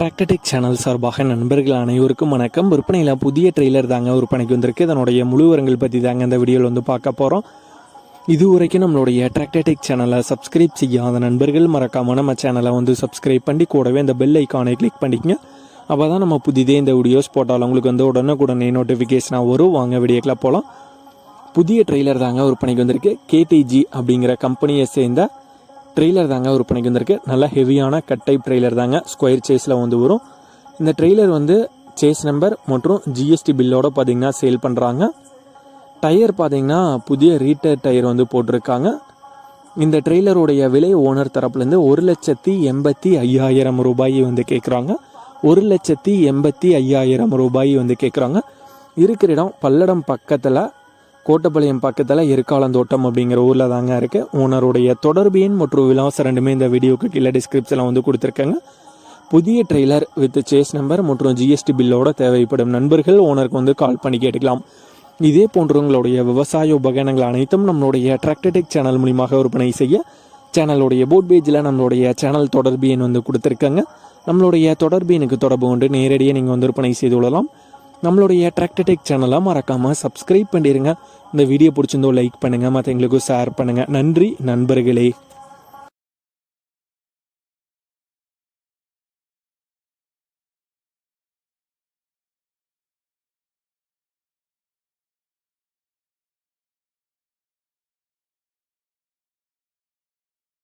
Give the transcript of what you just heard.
டிராக்டடிக் channel சார்பாக நண்பர்கள் அனைவருக்கும் வணக்கம். விற்பனையில் புதிய ட்ரெய்லர் தாங்க விற்பனைக்கு வந்திருக்கு. இதனுடைய முழுவரங்கள் பற்றி தாங்க இந்த வீடியோவில் வந்து பார்க்க போகிறோம் இது வரைக்கும் நம்மளுடைய டிராக்டடிக் சேனலை சப்ஸ்கிரைப் செய்யாத நண்பர்கள் மறக்காமல் நம்ம சேனலை வந்து சப்ஸ்கிரைப் பண்ணி கூடவே இந்த பெல் ஐக்கானை கிளிக் பண்ணிக்கங்க. அப்போ தான் நம்ம புதிதே இந்த வீடியோஸ் போட்டாலும் உங்களுக்கு வந்து உடனுக்குடனே நோட்டிஃபிகேஷனாக வரும். வாங்க வீடியோக்கில் போகலாம் புதிய ட்ரெய்லர் தாங்க விற்பனைக்கு வந்திருக்கு. கேடிஜி அப்படிங்கிற கம்பெனியை சேர்ந்த ட்ரெய்லர் தாங்க விற்பனைக்கு வந்திருக்கு. நல்ல ஹெவியான கட் டைப் ட்ரெய்லர் தாங்க. ஸ்கொயர் சேஸில் வந்து வரும். இந்த ட்ரெய்லர் வந்து சேஸ் நம்பர் மற்றும் ஜிஎஸ்டி பில்லோட பார்த்தீங்கன்னா சேல் பண்ணுறாங்க டயர் பார்த்தீங்கன்னா புதிய ரீட்டர் டயர் வந்து போட்டிருக்காங்க. இந்த ட்ரெய்லருடைய விலை ஓனர் தரப்புலேருந்து ஒரு லட்சத்தி எண்பத்தி ஐயாயிரம் ரூபாய் வந்து கேட்குறாங்க ஒரு லட்சத்தி எண்பத்தி ஐயாயிரம் ரூபாய் வந்து கேட்குறாங்க இருக்கிற இடம் பல்லடம் பக்கத்தில் கோட்டப்பாளையம் பக்கத்தில் எருக்காலந்தோட்டம் அப்படிங்கிற ஊரில் தாங்க இருக்குது ஓனருடைய தொடர்பு எண் மற்றும் விலாசம் ரெண்டுமே இந்த வீடியோக்கு கீழே டிஸ்கிரிப்ஷனில் வந்து கொடுத்துருக்காங்க. புதிய ட்ரெய்லர் வித் சேஸ் நம்பர் மற்றும் ஜிஎஸ்டி பில்லோட தேவைப்படும் நண்பர்கள் ஓனருக்கு வந்து கால் பண்ணி கேட்டுக்கலாம். இதே போன்றவங்களுடைய விவசாய உபகரணங்கள் அனைத்தும் நம்மளுடைய டிராக்டடிக் சேனல் மூலியமாக விற்பனை செய்ய சேனலுடைய போட் பேஜில் நம்மளுடைய சேனல் தொடர்பு எண் வந்து கொடுத்துருக்காங்க. நம்மளுடைய தொடர்பு எனக்கு தொடர்பு கொண்டு நேரடியாக நீங்கள் வந்து விற்பனை செய்து கொள்ளலாம். நம்மளுடைய டிராக்டடிக் சேனலை மறக்காமல் சப்ஸ்கிரைப் பண்ணிடுங்க இந்த வீடியோ பிடிச்சிருந்தோ லைக் பண்ணுங்கள் மற்றவங்களுக்கும் ஷேர் பண்ணுங்கள் நன்றி நண்பர்களே.